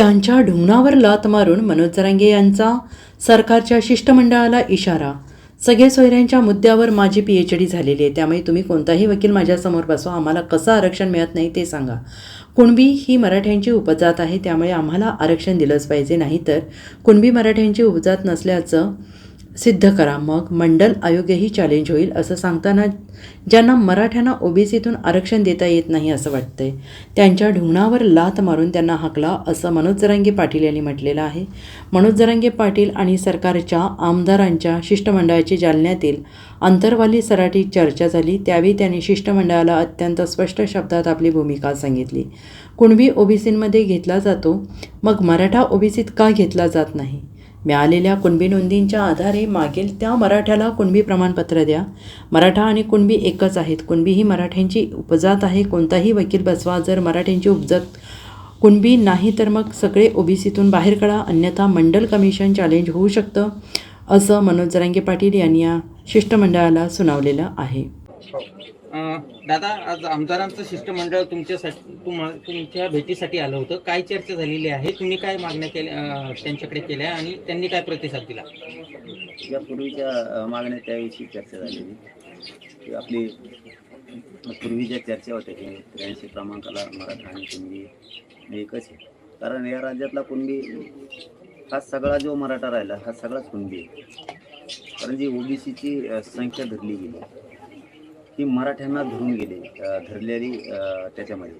त्यांच्या ढुंगणावर लात मारून मनोज जरांगे यांचा सरकारच्या शिष्टमंडळाला इशारा. सगळे सोयऱ्यांच्या मुद्द्यावर माझी पी एच डी झालेली आहे. त्यामुळे तुम्ही कोणताही वकील माझ्यासमोर बसवा. आम्हाला कसं आरक्षण मिळत नाही ते सांगा. कुणबी ही मराठ्यांची उपजात आहे त्यामुळे आम्हाला आरक्षण दिलंच पाहिजे. नाही तर कुणबी मराठ्यांची उपजात नसल्याचं सिद्ध करा. मग मंडल आयोगही चॅलेंज होईल असं सांगताना ज्यांना मराठ्यांना ओबीसीतून आरक्षण देता येत नाही असं वाटतंय त्यांच्या ढुंगणावर लात मारून त्यांना हाकला असं मनोज जरांगे पाटील यांनी म्हटलेलं आहे. मनोज जरांगे पाटील आणि सरकारच्या आमदारांच्या शिष्टमंडळाची जालन्यातील अंतरवाली सराठी चर्चा झाली त्यावेळी त्यांनी शिष्टमंडळाला अत्यंत स्पष्ट शब्दात आपली भूमिका सांगितली. कुणबी ओबीसींमध्ये घेतला जातो मग मराठा ओबीसीत का घेतला जात नाही? मिळालेल्या कुणबी नोंदींच्या आधारे मागील त्या मराठ्याला कुणबी प्रमाणपत्र द्या. मराठा आणि कुणबी एकच आहेत. कुणबी ही मराठ्यांची उपजात आहे. कोणताही वकील बसवा. जर मराठ्यांची उपजात कुणबी नाही तर मग सगळे ओबीसीतून बाहेर काढा. अन्यथा मंडल कमिशन चॅलेंज होऊ शकतं असं मनोज जरांगे पाटील यांनी या शिष्टमंडळाला सुनावलेलं आहे. दादा आज आमदारांचं शिष्टमंडळ तुमच्यासाठी तुम्हा तुमच्या भेटीसाठी आलं होतं. काय चर्चा झालेली आहे? तुम्ही काय मागण्या केल्या त्यांच्याकडे केल्या आणि त्यांनी काय प्रतिसाद दिला? या पूर्वीच्या मागण्या त्याविषयी चर्चा झालेली. की आपली पूर्वीच्या चर्चा होत्या की त्र्याऐंशी क्रमांकाला मराठा आणि कुणबी एकच आहे. कारण या राज्यातला कुणबी हा सगळा जो मराठा राहिला हा सगळाच कुणबी आहे. कारण जी ओबीसीची संख्या धरली गेली ती मराठ्यांना धरून गेली धरलेली त्याच्यामध्ये.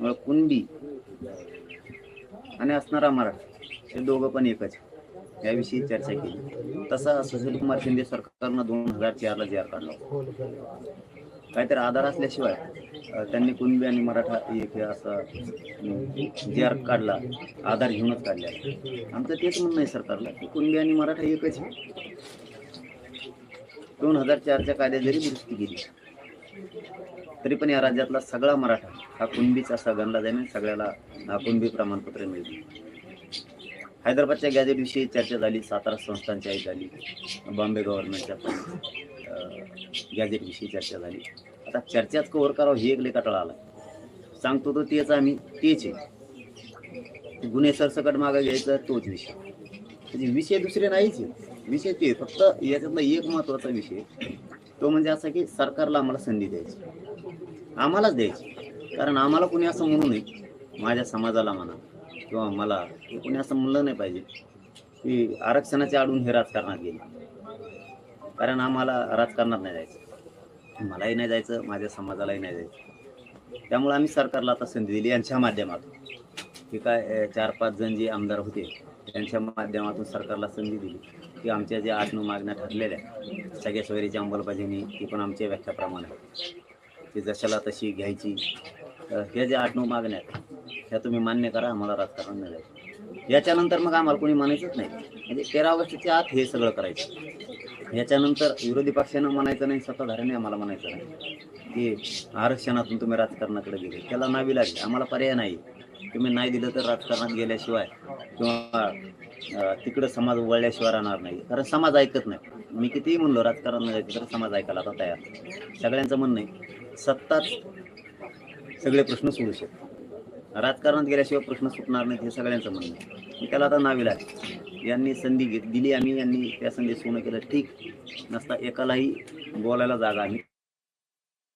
मग कुणबी आणि असणारा मराठा हे दोघं पण एकच याविषयी चर्चा केली. तसा सुशील कुमार शिंदे सरकारनं दोन हजार चारला जी काढला काहीतरी आधार असल्याशिवाय त्यांनी कुणबी आणि मराठा एक असा जी आर काढला आधार घेऊनच काढला. आमचं तेच म्हणणं आहे सरकारला की कुणबी आणि मराठा एकच आहे. दोन हजार चारच्या कायद्यात जरी दुरुस्ती केली तरी पण या राज्यातला सगळा मराठा हा कुणबीचा असा गणला जाईल सगळ्याला कुणबी प्रमाणपत्र मिळतील हैदराबादच्या गॅजेटविषयी चर्चा झाली सातारा संस्थांची झाली बॉम्बे गव्हर्नमेंटच्या पण गॅजेटविषयी चर्चा झाली. आता चर्चाच कव्हर करावं हे एक लेखाटळा आला. सांगतो तो तेच आम्ही तेच आहे. गुन्हे सरसकट मागं घ्यायचा तोच विषय. म्हणजे विषय दुसरे नाहीच आहे. विषय ते फक्त याच्यातला एक महत्त्वाचा विषय तो म्हणजे असा की सरकारला आम्हाला संधी द्यायची. आम्हालाच द्यायची. कारण आम्हाला कोणी असं म्हणू नये माझ्या समाजाला म्हणा किंवा मला हे कोणी असं म्हणलं नाही पाहिजे की आरक्षणाच्या आडून हे राजकारणात गेले. कारण आम्हाला राजकारणात नाही जायचं. मलाही नाही जायचं माझ्या समाजालाही नाही जायचं. त्यामुळे आम्ही सरकारला आता संधी दिली यांच्या माध्यमातून. की काय चार पाच जण जे आमदार होते त्यांच्या माध्यमातून सरकारला संधी दिली. की आमच्या ज्या आठ नऊ मागण्या ठरलेल्या सगळ्या सोयरीची अंमलबजावणी ती पण आमच्या व्याख्याप्रमाणे. ती जशाला तशी घ्यायची ह्या ज्या आठ नऊ मागण्या आहेत ह्या तुम्ही मान्य करा आम्हाला राजकारण नाही याच्यानंतर मग आम्हाला कोणी मानायचंच नाही. म्हणजे तेरा ऑगस्टच्या आत हे सगळं करायचं. याच्यानंतर विरोधी पक्षानं म्हणायचं नाही सत्ताधाऱ्याने आम्हाला म्हणायचं नाही. की आरक्षणातून तुम्ही राजकारणाकडे गेले त्याला नावी लागेल आम्हाला पर्याय नाही. तुम्ही नाही दिलं तर राजकारणात गेल्याशिवाय किंवा तिकडं समाज वळल्याशिवाय राहणार नाही. कारण समाज ऐकत नाही. मी कितीही म्हणलो राजकारण जायचं तर समाज ऐकायला आता तयार सगळ्यांचं म्हणणं आहे सत्ताच सगळे प्रश्न सोडू शकतो राजकारणात गेल्याशिवाय प्रश्न सुटणार नाहीत हे सगळ्यांचं म्हणणं आहे. मी त्याला आता नाविला यांनी संधी घेत दिली आम्ही यांनी त्या संधी सोनं केलं. ठीक. नसता एकालाही बोलायला जागा आम्ही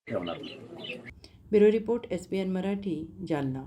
ठेवणार bureau report S B N Marathi Jalna.